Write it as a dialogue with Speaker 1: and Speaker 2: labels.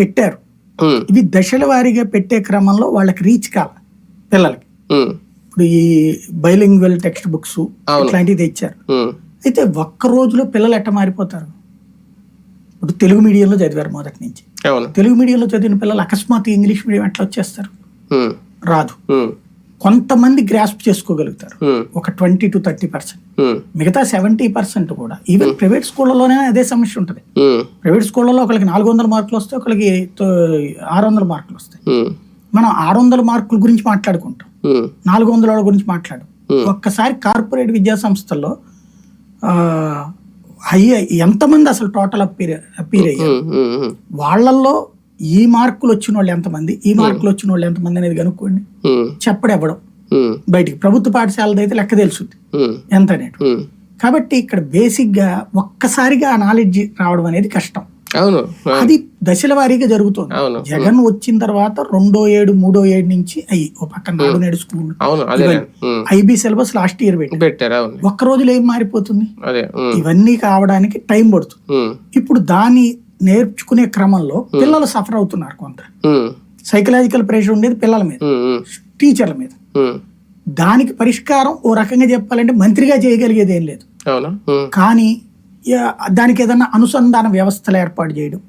Speaker 1: పెట్టారు. ఇవి దశల వారీగా పెట్టే క్రమంలో వాళ్ళకి రీచ్ కాల పిల్లలకి. ఇప్పుడు ఈ బైలింగ్వెల్ టెక్స్ట్ బుక్స్. ఇట్లాంటివి తెచ్చారు. అయితే ఒక్క రోజులో పిల్లలు ఎట్ట మారిపోతారు? ఇప్పుడు తెలుగు మీడియంలో చదివారు మొదటి నుంచి. తెలుగు మీడియంలో చదివిన పిల్లలు అకస్మాత్ ఇంగ్లీష్ మీడియం ఎట్లా వచ్చేస్తారు? రాదు. కొంతమంది గ్రాస్ప్ చేసుకోగలుగుతారు. ఒక ట్వంటీ టు థర్టీ పర్సెంట్. మిగతా సెవెంటీ పర్సెంట్ కూడా. ఈవెన్ ప్రైవేట్ స్కూళ్ళలోనే అదే సమస్య ఉంటుంది. ప్రైవేట్ స్కూళ్ళలో ఒకరికి నాలుగు వందల మార్కులు వస్తాయి ఒకరికి ఆరు వందల మార్కులు వస్తాయి. మనం ఆరు వందల మార్కుల గురించి మాట్లాడుకుంటాం. నాలుగు వందల గురించి మాట్లాడు. ఒక్కసారి కార్పొరేట్ విద్యా సంస్థల్లో హై ఎంతమంది అసలు టోటల్ అప్పీర్ అప్పీర్ అయ్యారు? వాళ్ళల్లో ఈ మార్కులు వచ్చిన వాళ్ళు ఎంతమంది? ఈ మార్కులు వచ్చిన వాళ్ళు ఎంతమంది అనేది కనుక్కోండి.
Speaker 2: ఉమ్,
Speaker 1: చెప్పడు ఇవ్వడం
Speaker 2: ఉమ్,
Speaker 1: బయటికి ప్రభుత్వ పాఠశాలది అయితే లెక్క తెలుసుద్ది. ఎంత అనేది. కాబట్టి ఇక్కడ బేసిక్గా ఒక్కసారిగా ఆ నాలెడ్జ్ రావడం అనేది కష్టం.
Speaker 2: అవును.
Speaker 1: అది దశల వారీగా జరుగుతుంది. జగన్ వచ్చిన తర్వాత రెండో ఏడు మూడో ఏడు నుంచి అయ్యి ఓ పక్కన Nadu Nedu school IB syllabus last year పెట్టి
Speaker 2: పెట్టారు.
Speaker 1: ఒక్క రోజులో ఏం మారిపోతుంది? ఇవన్నీ కావడానికి టైం పడుతుంది. ఇప్పుడు దాన్ని నేర్చుకునే క్రమంలో పిల్లలు సఫర్ అవుతున్నారు కొంత. సైకలాజికల్ ప్రెషర్ ఉండేది పిల్లల మీద. టీచర్ల మీద.
Speaker 2: ఉమ్,
Speaker 1: దానికి పరిష్కారం ఓ రకంగా చెప్పాలంటే మంత్రిగా చేయగలిగేది ఏం లేదు కానీ దానికి ఏదన్నా అనుసంధాన వ్యవస్థలు ఏర్పాటు చేయడం.